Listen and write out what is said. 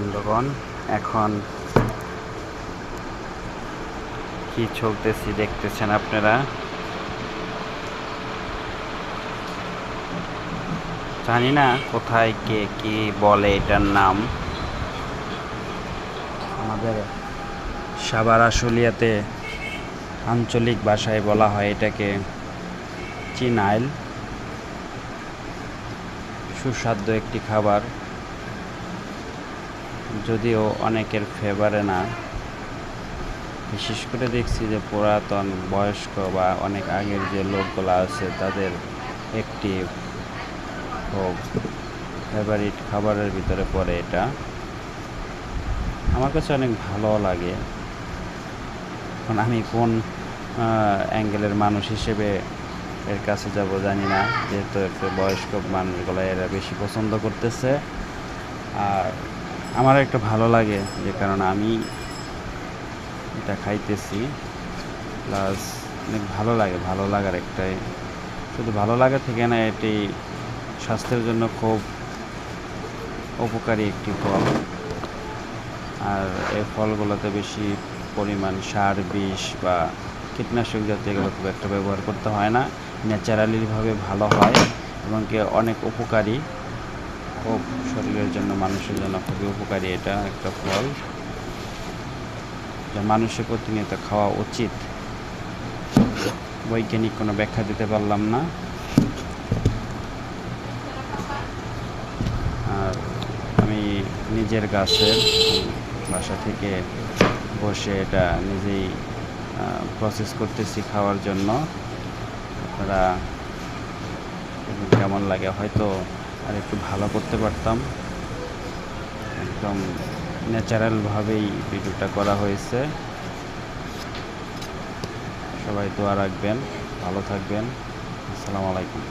বন্ধুগণ, এখন কি চলতেছি দেখতেছেন আপনারা? জানি না কোথায় কে কি বলে এটার নাম। আমাদের সাবার আশুলিয়াতে আঞ্চলিক ভাষায় বলা হয় এটাকে চিনাইল। সুস্বাদ্য একটি খাবার। যদিও অনেকের ফেভারে না, বিশেষ করে দেখছি যে পুরাতন বয়স্ক বা অনেক আগের যে লোকগুলো আছে, তাদের একটি খুব ফেভারিট খাবারের ভিতরে পড়ে এটা। আমার কাছে অনেক ভালো লাগে। এখন আমি কোন অ্যাঙ্গেলের মানুষ হিসেবে এর কাছে যাব জানি না, যেহেতু একটু বয়স্ক মানুষগুলো এরা বেশি পছন্দ করতেছে। আর আমার একটা ভালো লাগে, যে কারণে আমি এটা খাইতেছি। প্লাস অনেক ভালো লাগে, ভালো লাগার একটাই। শুধু ভালো লাগা থেকে না, এটি স্বাস্থ্যের জন্য খুব উপকারী একটি ফল। আর এই ফলগুলোতে বেশি পরিমাণ সার, বিষ বা কীটনাশক জাতীয় এগুলো খুব একটা ব্যবহার করতে হয় না। ন্যাচারালিভাবে ভালো হয়, এবং অনেক উপকারী। খুব শরীরের জন্য, মানুষের জন্য খুবই উপকারী এটা একটা ফল। যা মানুষের প্রতিনিয়ত খাওয়া উচিত। বৈজ্ঞানিক কোনো ব্যাখ্যা দিতে পারলাম না। আর আমি নিজের গাছের বাসা থেকে বসে এটা নিজেই প্রসেস করতেছি খাওয়ার জন্য। আপনারা, কেমন লাগে হয়তো আর একটু ভালো করতে পারতাম। একদম ন্যাচারালভাবেই ভিডিওটা করা হয়েছে। সবাই দোয়া রাখবেন, ভালো থাকবেন। আসসালামু আলাইকুম।